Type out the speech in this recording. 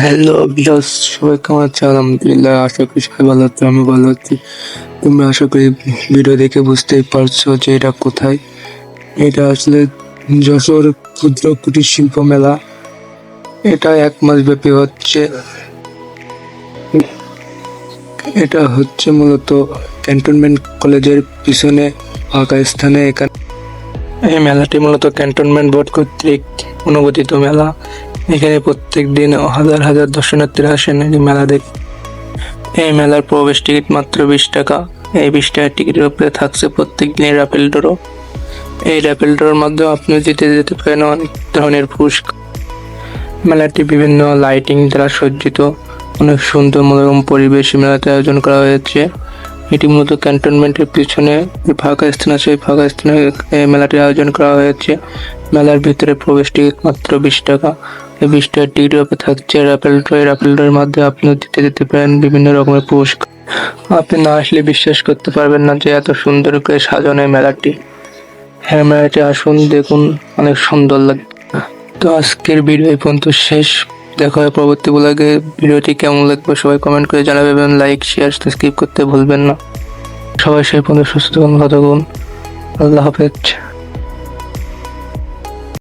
Hello বিয়াস, সবাই কেমন আছে? আলহামদুলিল্লাহ, আশা করি সবাই ভালো আছে, আমি ভালো আছি। তোমরা আশা করি ভিডিও দেখে বুঝতেই পারছ যে এটা কোথায়। এটা আসলে যশোর ক্ষুদ্র কুটির শিল্প মেলা। এটা এক মাস ব্যাপী হচ্ছে। এটা হচ্ছে মূলত ক্যান্টনমেন্ট কলেজের পিছনে ফাঁকা স্থানে এখানে। এই মেলাটি মূলত ক্যান্টনমেন্ট বোর্ড কর্তৃক অনুমোদিত মেলা। এখানে প্রত্যেক দিন হাজার হাজার দর্শনার্থীরা আসেন মেলা দেখ। এই মেলার প্রবেশ টিকিট মাত্র বিশ টাকা। এই বিশ টাকার টিকিটের উপরে থাকছে প্রত্যেক দিনের র্যাপেল ড্র এই র্যাপেল ড্রোর মাধ্যমে আপনি জিতে যেতে পারেন অনেক ধরনের পুরস্কার। মেলাটি বিভিন্ন লাইটিং দ্বারা সজ্জিত। অনেক সুন্দর মনোরম পরিবেশ মেলাতে আয়োজন করা হয়েছে। এটি মূলত ক্যান্টনমেন্টের পিছনে ফাঁকা স্থান আছে, ওই ফাঁকা স্থানে মেলাটির আয়োজন করা হয়েছে। মেলার ভিতরে প্রবেশ টিকিট মাত্র বিশ টাকা। এই বিশ টাকার টিকিটের উপরে থাকছে র্যাপেল ড্র এই র্যাপেল ড্রয়ের মাধ্যমে আপনি জিতে যেতে পারেন বিভিন্ন রকমের পুরস্কার। আপনি না আসলে বিশ্বাস করতে পারবেন না যে এত সুন্দর করে সাজানো এই মেলাটি। হ্যাঁ মেলাটি আসুন, দেখুন, অনেক সুন্দর লাগে তো আজকের ভিডিও এই পর্যন্ত শেষ। দেখা হয় পরবর্তী ব্লগে। ভিডিওটি কেমন লাগবে সবাই কমেন্ট করে জানাবেন লাইক শেয়ার সাবস্ক্রাইব করতে ভুলবেন না। সবাই সেই পর্যন্ত সুস্থ থাকুন, ভালো থাকুন। আল্লাহ হাফেজ।